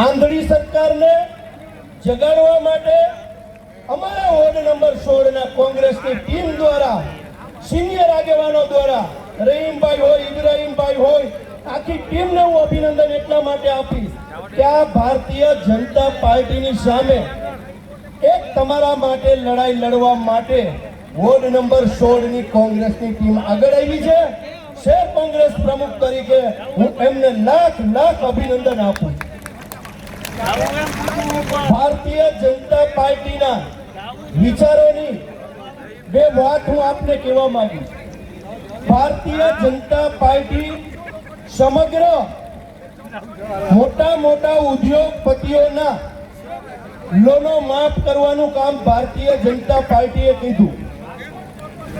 આંધળી સરકારને જગાડવા માટે અમારા વોર્ડ નંબર 16 ના કોંગ્રેસની ટીમ દ્વારા, સિનિયર આગેવાનો દ્વારા, રહીમભાઈ હોય, ઇબ્રાહીમભાઈ હોય, આખી ટીમને હું અભિનંદન એટલા માટે આપીશ કે આ ભારતીય જનતા પાર્ટીની સામે એક તમારા માટે લડાઈ લડવા માટે વોર્ડ નંબર 16 ની કોંગ્રેસની ટીમ આગળ આવી છે. શેર કોંગ્રેસ પ્રમુખ તરીકે હું એમને લાખ લાખ અભિનંદન આપું છું. ભારતીય જનતા પાર્ટીના વિચારોની બે વાત હું આપને કહેવા માંગુ. ભારતીય જનતા પાર્ટી સમગ્ર મોટા મોટા ઉદ્યોગપતિઓના લોનો માફ કરવાનું કામ ભારતીય જનતા પાર્ટીએ કીધું.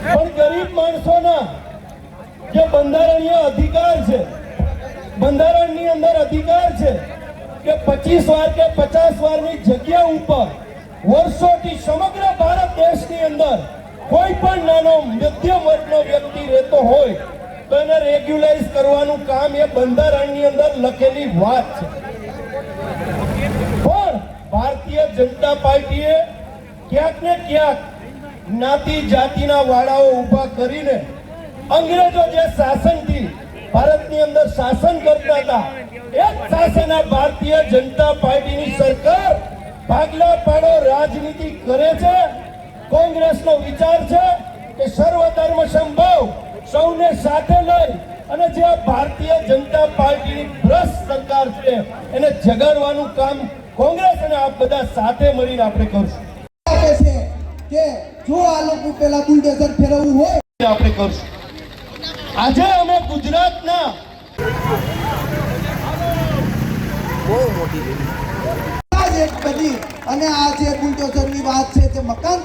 પણ ગરીબ માણસોના જે બંધારણીય અધિકાર છે, બંધારણની અંદર અધિકાર છે કે પચીસ વાર કે પચાસ વારની જગ્યા ઉપર વર્ષોથી સમગ્ર ભારત દેશની અંદર કોઈ પણ નાનો મધ્યમ વર્ગનો વ્યક્તિ રહેતો હોય, તો એને રેગ્યુલાઇઝ કરવાનું કામ એ બંધારણની અંદર લખેલી વાત છે. પણ ભારતીય જનતા પાર્ટીએ ક્યાંક ને ક્યાંક જ્ઞાતિ જાતિના વાળાઓ ઊભા કરીને અંગ્રેજો જે શાસનથી ભારતની અંદર શાસન કરતા હતા. એ જ શાસન આ ભારતીય જનતા પાર્ટીની સરકાર ભાગલા પાડો રાજનીતિ કરે છે. કોંગ્રેસનો વિચાર છે કે સર્વધર્મ સંભવ સૌને સાથે લઈ અને જે ભારતીય જનતા પાર્ટીની ભ્રષ્ટ સરકાર છે એને જગાડવાનું કામ કોંગ્રેસ અને આપ બધા સાથે મળીને આપણે કરશું. છે કે જો આ લોકો પેલા બુલડોઝર ફેરવવું હોય આપણે કરશું. આજે અમે એક બની અને આ જે બુલડોઝરની વાત છે જે મકાન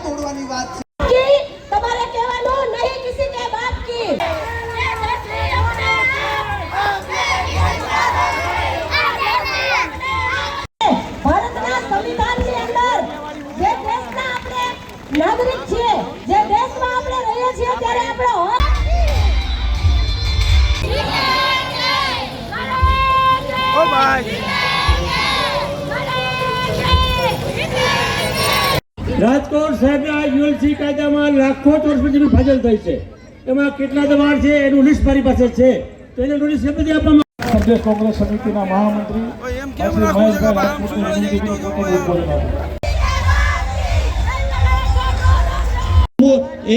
રાજકોટ શહેરના યુએલસી કાયદામાં લાખો ચોરસ પછી ફાજલ થઈ છે. એમાં કેટલા દબાણ છે એનું લિસ્ટ મારી પાસે છે. તો એને નોટિસ કેમ નથી આપવામાં પ્રદેશ કોંગ્રેસ સમિતિના મહામંત્રી શ્રી મહેશભાઈ.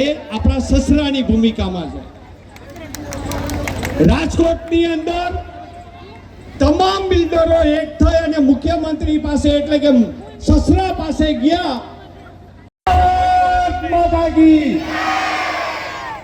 એ આપણા સસરાની ભૂમિકામાં છે. રાજકોટની અંદર તમામ બિલ્ડરો એક થઈ અને મુખ્યમંત્રી પાસે એટલે કે સસરા પાસે ગયા. માતા